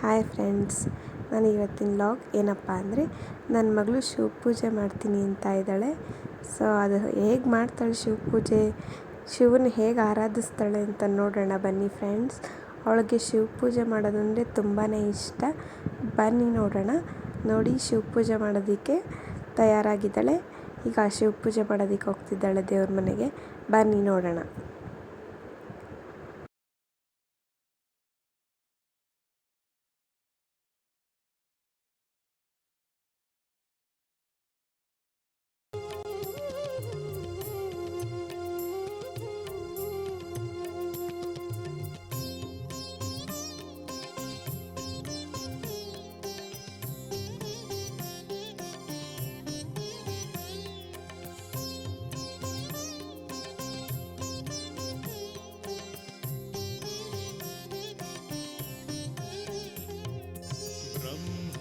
Hi friends ನಾನು ಇವತ್ತಿನ log ಏನಪ್ಪ ಅಂದರೆ ನನ್ನ ಮಗಳು ಶಿವ ಪೂಜೆ ಮಾಡ್ತೀನಿ ಅಂತ ಇದ್ದಾಳೆ. ಸೊ ಅದು ಹೇಗೆ ಮಾಡ್ತಾಳೆ ಶಿವ ಪೂಜೆ? ಶಿವನ ಹೇಗೆ ಆರಾಧಿಸ್ತಾಳೆ ಅಂತ ನೋಡೋಣ ಬನ್ನಿ ಫ್ರೆಂಡ್ಸ್ ಅವಳಿಗೆ ಶಿವ ಪೂಜೆ ಮಾಡೋದಂದರೆ ತುಂಬಾ ಇಷ್ಟ. ಬನ್ನಿ ನೋಡೋಣ. ನೋಡಿ ಶಿವ ಪೂಜೆ ಮಾಡೋದಕ್ಕೆ ತಯಾರಾಗಿದ್ದಾಳೆ. ಈಗ ಶಿವ ಪೂಜೆ ಮಾಡೋದಕ್ಕೆ ಹೋಗ್ತಿದ್ದಾಳೆ ದೇವ್ರ ಮನೆಗೆ. ಬನ್ನಿ ನೋಡೋಣ.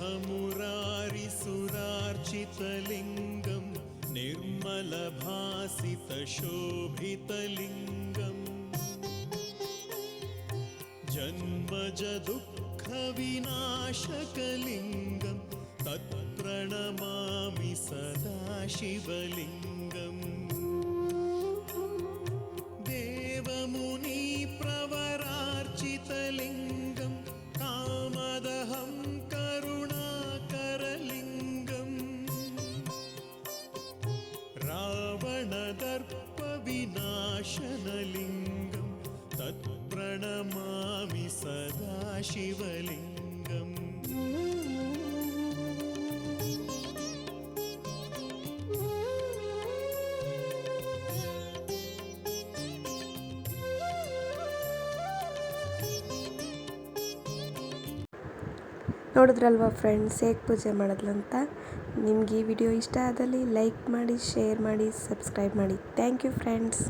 ब्रह्ममुरारिसुरार्चितलिङ्गं निर्मलभासितशोभितलिङ्गम् जन्मजदुःखविनाशकलिङ्गं तत्प्रणमामि सदा शिवलिङ्गम् रावणदर्पविनाशनलिङ्गं तत्प्रणमामि सदा शिवलिङ्गम् ನೋಡಿದ್ರಲ್ವ ಫ್ರೆಂಡ್ಸ್ ಹೇಗೆ ಪೂಜೆ ಮಾಡೋದ್ಲಂತ ನಿಮ್ಗೆ ಈ ವಿಡಿಯೋ ಇಷ್ಟ ಆದಲ್ಲಿ ಲೈಕ್ ಮಾಡಿ ಶೇರ್ ಮಾಡಿ ಸಬ್ಸ್ಕ್ರೈಬ್ ಮಾಡಿ ಥ್ಯಾಂಕ್ ಯು ಫ್ರೆಂಡ್ಸ್